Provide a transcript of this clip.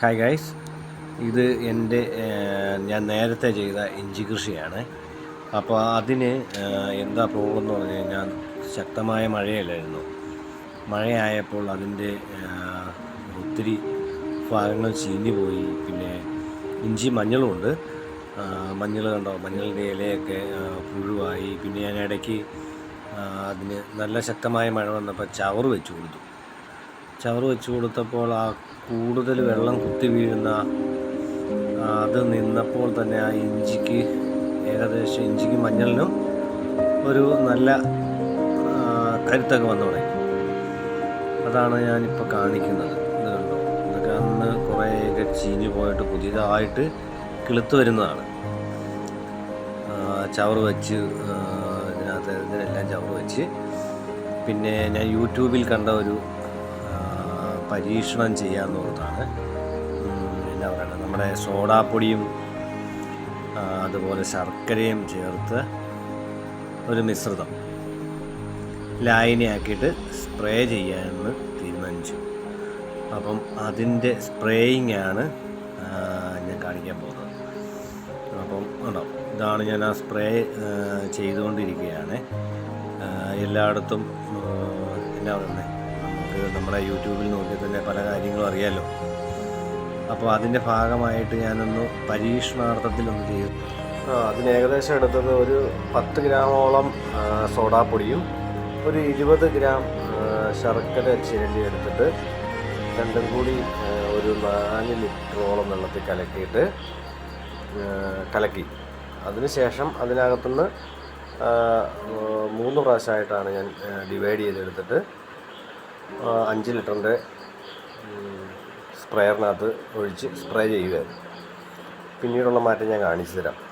Hi guys ഇത് എന്റെ ഞാൻ നേരത്തെ ചെയ്ത ഇഞ്ചി കൃഷിയാണ്. അപ്പോൾ അതിന് എന്താ പ്രോബ്ലം എന്ന് പറഞ്ഞു കഴിഞ്ഞാൽ ശക്തമായ മഴയല്ലായിരുന്നു. മഴയായപ്പോൾ അതിന്റെ ഒത്തിരി ഭാഗങ്ങൾ ചീഞ്ഞു പോയി പിന്നെ ഇഞ്ചി മഞ്ഞളുമുണ്ട് മഞ്ഞൾ കണ്ടോ? മഞ്ഞളിന്റെ ഇലയൊക്കെ പുഴുവായി. പിന്നെ ഞാൻ ഇടയ്ക്ക് അതിന് നല്ല ശക്തമായ മഴ വന്നപ്പോൾ ചവറ് വെച്ച് കൊടുത്തു. ചവറ് വെച്ച് കൊടുത്തപ്പോൾ ആ കൂടുതൽ വെള്ളം കുത്തി വീഴുന്ന അത് നിന്നപ്പോൾ തന്നെ ആ ഇഞ്ചിക്ക് ഏകദേശം ഇഞ്ചിക്ക് മഞ്ഞളിനും ഒരു നല്ല കരുത്തൊക്കെ വന്നു തുടങ്ങി. അതാണ് ഞാനിപ്പോൾ കാണിക്കുന്നത്. ഇത് കണ്ടോ? ഇതൊക്കെ അന്ന് കുറേയൊക്കെ ചീഞ്ഞു പോയിട്ട് പുതിയതായിട്ട് കിളുത്ത് വരുന്നതാണ്. ചവറ് വെച്ച് ഇതിനകത്ത് ഇതിനെല്ലാം ചവറ് വെച്ച്. പിന്നെ ഞാൻ യൂട്യൂബിൽ കണ്ട ഒരു പരീക്ഷണം ചെയ്യാമെന്നുള്ളതാണ് എന്താ പറയുക നമ്മുടെ സോഡാപ്പൊടിയും അതുപോലെ ശർക്കരയും ചേർത്ത് ഒരു മിശ്രിതം ലായനിയാക്കിയിട്ട് സ്പ്രേ ചെയ്യാമെന്ന് തീരുമാനിച്ചു. അപ്പം അതിന്റെ സ്പ്രേയിങ് ആണ് ഞാൻ കാണിക്കാൻ പോകുന്നത്. അപ്പം ഉണ്ടോ? ഇതാണ് ഞാൻ ആ സ്പ്രേ ചെയ്തുകൊണ്ടിരിക്കുകയാണ്. എല്ലായിടത്തും എന്നാ പറയുന്നത് നമ്മുടെ യൂട്യൂബിൽ നോക്കി തന്നെ പല കാര്യങ്ങളും അറിയാമല്ലോ അപ്പോൾ അതിന്റെ ഭാഗമായിട്ട് ഞാനൊന്ന് പരീക്ഷണാർത്ഥത്തിലൊന്ന് ചെയ്തു അതിന് ഏകദേശം എടുത്തത് ഒരു പത്ത് ഗ്രാമോളം സോഡാപ്പൊടിയും ഒരു ഇരുപത് ഗ്രാം ശർക്കര ചിരണ്ടി എടുത്തിട്ട് രണ്ടും കൂടി ഒരു നാല് ലിറ്ററോളം വെള്ളത്തിൽ കലക്കിയിട്ട് കലക്കി. അതിനുശേഷം അതിനകത്തുനിന്ന് മൂന്ന് പ്രാവശ്യമായിട്ടാണ് ഞാൻ ഡിവൈഡ് ചെയ്തെടുത്തിട്ട് അഞ്ച് ലിറ്ററിന്റെ സ്പ്രെയറിനകത്ത് ഒഴിച്ച് സ്പ്രേ ചെയ്യുകയായിരുന്നു. പിന്നീടുള്ള മാറ്റം ഞാൻ കാണിച്ചു തരാം.